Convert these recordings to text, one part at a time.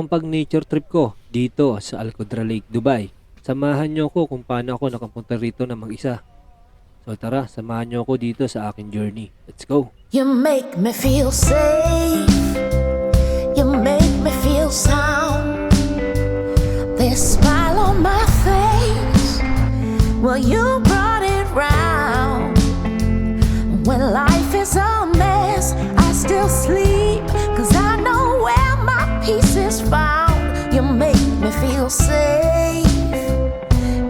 ang pag-nature trip ko dito sa Alcodra Lake, Dubai. Samahan nyo ko kung paano ako nakapunta rito na mag-isa. So tara, samahan nyo ako dito sa aking journey. Let's go! You make me feel safe. You make me feel sound. This smile on my face. Well, you You make me feel safe.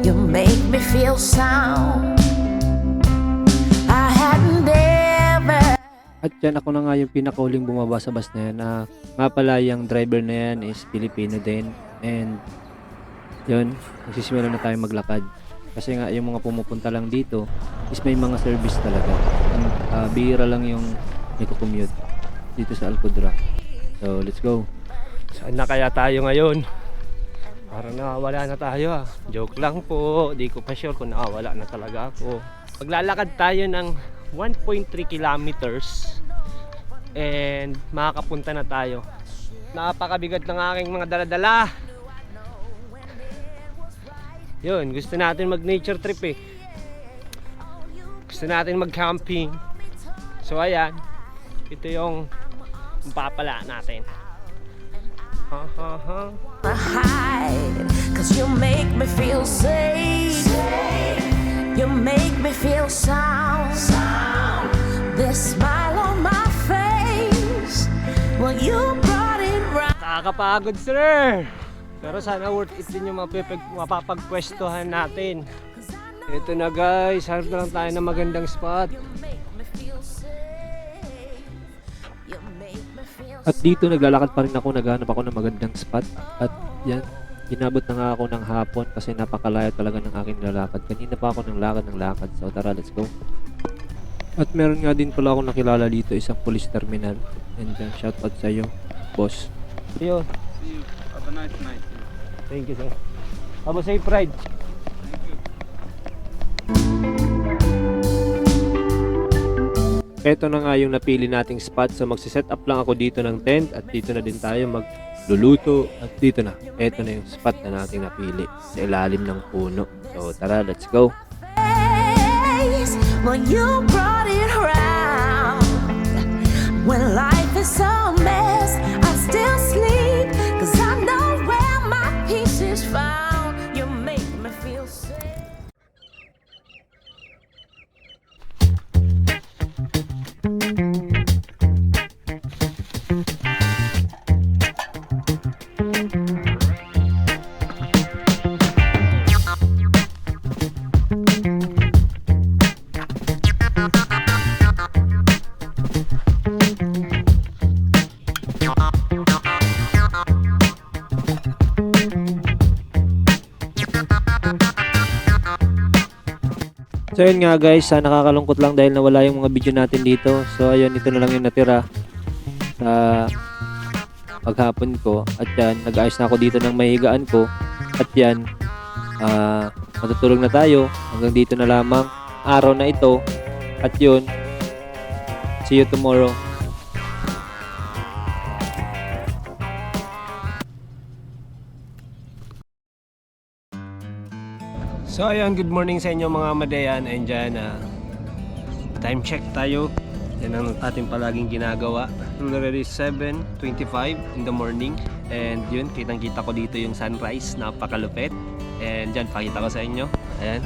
You make me feel sound. I hadn't ever. At yan ako na nga yung pinakauling bumaba sa bus na yan na nga pala yung driver na yan is Filipino din and yun, magsisimula na tayo maglakad kasi nga yung mga pumupunta lang dito is may mga service talaga ah, bihira lang yung may commute dito sa Alcodra so let's go Saan na kaya tayo ngayon? Parang nakawala na tayo ah. Joke lang po. Di ko pa sure kung nakawala na talaga ako. Maglalakad tayo ng 1.3 kilometers and makakapunta na tayo. Napakabigat ng aking mga daladala. Yun, gusto natin mag nature trip eh. Gusto natin mag camping. So ayan, ito yung papala natin. To hide Cause you make me feel safe You make me feel sound This smile on my face Well you brought it right Nakakapagod sir! Pero sana worth it din yung mapapagpwestuhan natin. Ito na guys, hanap na lang tayo ng magandang spot. At dito naglalakad pa rin ako naghanap ako ng magandang spot at yan inabot na nga ako ng hapon kasi napakalayo talaga ng aking lalakad kanina pa ako ng lakad ng lakad so tara let's go at meron nga din pala ako nakilala dito isang police terminal and uh, shout out sa iyo boss Yo, See you. Have a nice night. thank you sir. Have a safe ride. Ito na nga yung napili nating spot. So magsiset up lang ako dito ng tent at dito na din tayo magluluto at dito na. Ito na yung spot na nating napili sa ilalim ng puno. So tara let's go. When you brought it round. When life is a mess, So yun nga guys, ah, nakakalungkot lang dahil nawala yung mga video natin dito. So ayun, ito na lang yung natira sa paghapon ko. At yan, nag-ayos na ako dito ng mahigaan ko. At yan, ah, matutulog na tayo. Hanggang dito na lamang araw na ito. At yun, see you tomorrow. So ayun, good morning sa inyo mga Madayan and dyan, ah, time check tayo. Yan ang ating palaging ginagawa. Already 7.25 in the morning. And yun, kitang kita ko dito yung sunrise. Napakalupit. And dyan, pakita ko sa inyo. Ayan.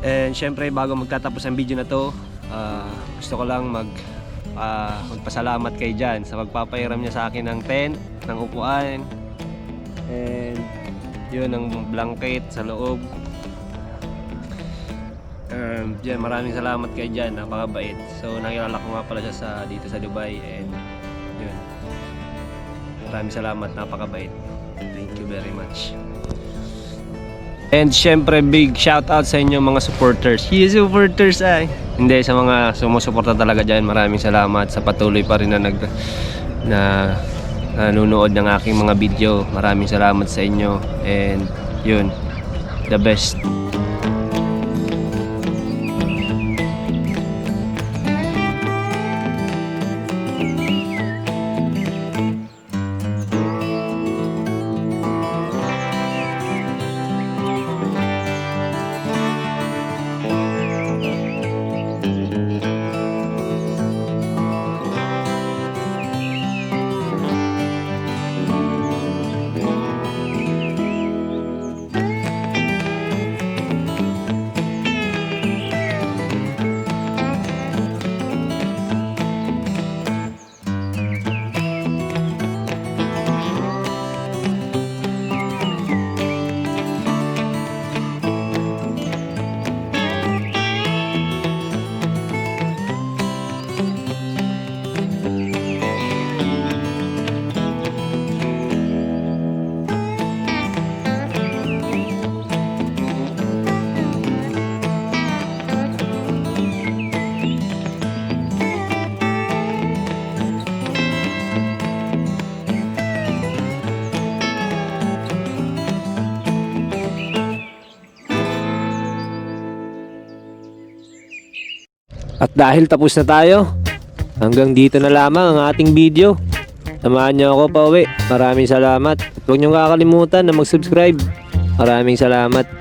And syempre, bago magtatapos ang video na to, ah, gusto ko lang mag ah, magpasalamat kay Jan sa pagpapairam niya sa akin ng tent, ng upuan, and yun ang blanket sa loob. Um, Jan, maraming salamat kay Jan napakabait. So nakilala ko nga pala siya sa, dito sa Dubai and yun. Maraming salamat napakabait. Thank you very much. And syempre big shout out sa inyo mga supporters. Yes supporters ay. Hindi sa mga sumusuporta talaga dyan maraming salamat. Sa patuloy pa rin na nag na nanonood ng aking mga video. Maraming salamat sa inyo and yun, the best. At dahil tapos na tayo, hanggang dito na lamang ang ating video. Samahan niyo ako pa uwi. Maraming salamat. Huwag niyo kakalimutan na mag-subscribe. Maraming salamat.